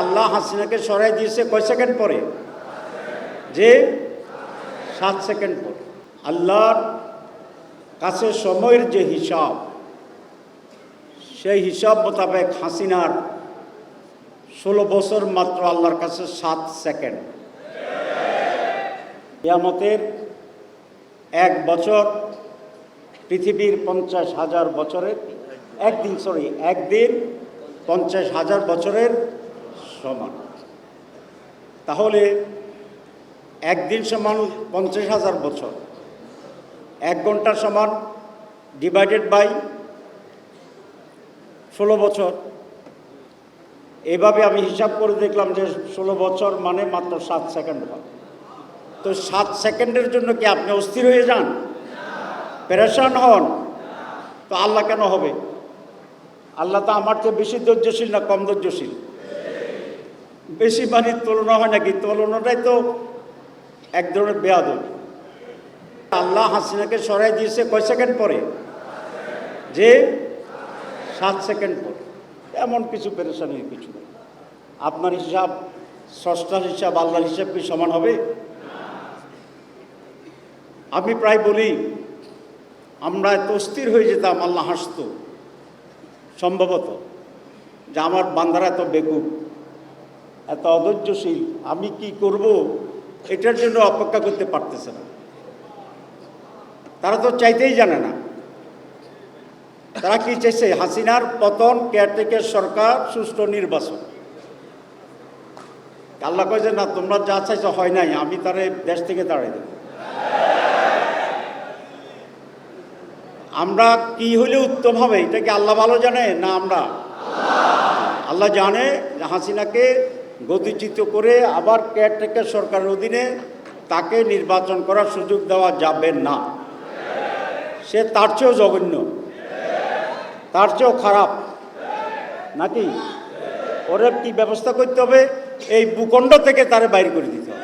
আল্লাহ হাসিনাকে সরাই দিয়েছে কয় সেকেন্ড পরে? যে সাত সেকেন্ড পরে। আল্লাহর কাছে সময়ের যে হিসাব, সেই হিসাব মোতাবেক হাসিনার ষোলো বছর মাত্র আল্লাহর কাছে সাত সেকেন্ড। ইয়ামতের এক বছর, পৃথিবীর পঞ্চাশ হাজার বছরের, একদিন সরি একদিন পঞ্চাশ হাজার বছরের সমান। তাহলে একদিন সমান পঞ্চাশ হাজার বছর। এক ঘণ্টা সমান ডিভাইডেড বাই ষোলো বছর। এভাবে আমি হিসাব করে দেখলাম যে ষোলো বছর মানে মাত্র সাত সেকেন্ড হয় তো সাত সেকেন্ডের জন্য কি আপনি অস্থির হয়ে যান? পেরেশান হন। তো আল্লাহ কেন হবে? আল্লাহ তো আমার চেয়ে বেশি ধৈর্যশীল না কম ধৈর্যশীল? বেশি মানে তুলনা হয় নাকি? তুলনাটাই তো এক ধরনের বেয়াদব। আল্লাহ হাসিনাকে সরাই দিয়েছে কয় সেকেন্ড পরে? যে সাত সেকেন্ড পরে। এমন কিছু পেরেশানির কিছু নেই। আপনার হিসাব ষষ্ঠার হিসাব, আল্লাহর হিসাব কি সমান হবে? আমি প্রায় বলি, আমরা এত অস্থির হয়ে যেতাম, আল্লাহ হাসত। সম্ভবত যে আমার বান্দারা এত বেকুব। এত অধৈর্যশীল, আমি কি করব? এটার জন্য অপেক্ষা করতে পারতেছে না। তারা তো চাইতেই জানে না। তারা কি চাইছে? হাসিনার পতন, কেয়ারটেকার সরকার, সুষ্ঠু নির্বাচন। আল্লাহ কয় যে, না, তোমরা যা চাইছো হয় নাই, আমি তারে দেশ থেকে দাঁড়িয়ে দেব। আমরা কি হলে উত্তম হবে? এটা কি আল্লাহ ভালো জানে? না, আমরা। আল্লাহ জানে হাসিনাকে গতিচ্যুত করে আবার কেয়ারটেকার সরকারের অধীনে তাকে নির্বাচন করার সুযোগ দেওয়া যাবে না। সে তার চেয়েও জঘন্য। তার চেয়েও খারাপ। নাকি? ওরে কি ব্যবস্থা করতে হবে? এই ভূখণ্ড থেকে তারে বাইর করে দিতে হবে।